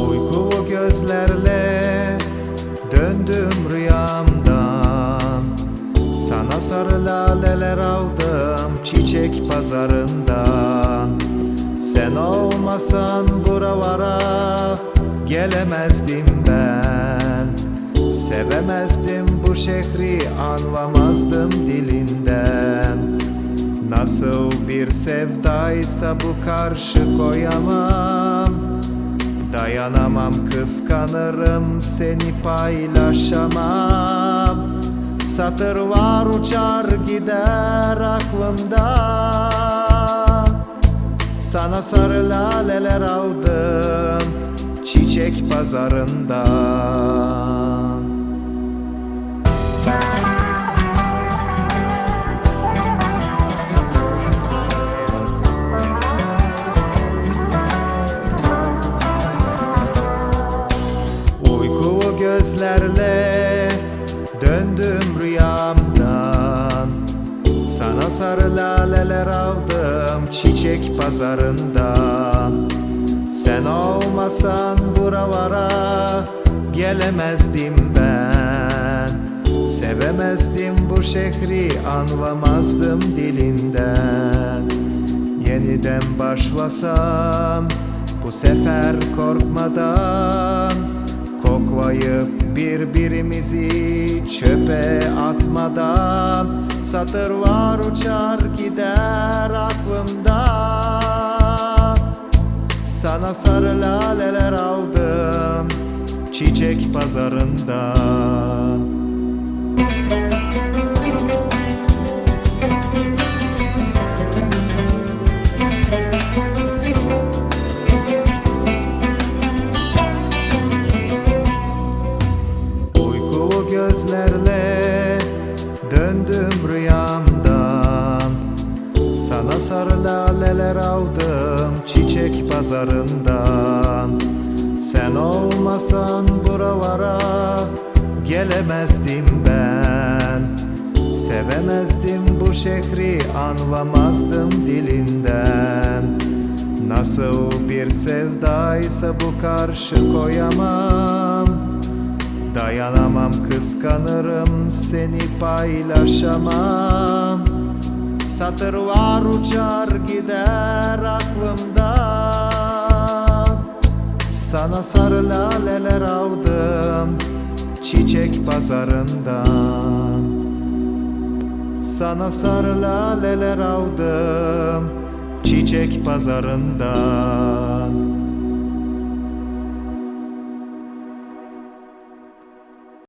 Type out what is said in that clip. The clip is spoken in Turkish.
Uykulu gözlerle döndüm rüyamdan. Sana sarı laleler aldım çiçek pazarından. Sen olmasan buralara gelemezdim ben. Sevemezdim bu şehri anlamazdım dilinden. Nasıl bir sevdaysa bu karşı koyamam. Dayanamam kıskanırım seni paylaşamam. Satır var uçar gider aklımdan. Sana sarı laleler aldım çiçek pazarından. Uykulu gözlerle döndüm rüyamdan. Sana sarı laleler aldım çiçek pazarından Sen olmasan buralara gelemezdim ben. Sevemezdim bu şehri anlamazdım dilinden. Yeniden başlasam bu sefer korkmadan Koklayıp birbirimizi çöpe atmadan. Satır var uçar gider aklımda Sana sarı laleler aldım çiçek pazarından. Uykulu gözlerle döndüm rüyamdan. Sana sarı laleler aldım çiçek pazarından. Sen olmasan buralara gelemezdim ben. Sevemezdim bu şehri anlamazdım dilinden. Nasıl bir sevdaysa bu karşı koyamam. Dayanamam kıskanırım seni paylaşamam Satır var uçar gider aklımdan. Sana sarı laleler aldım çiçek pazarından. Sana sarı laleler aldım çiçek pazarından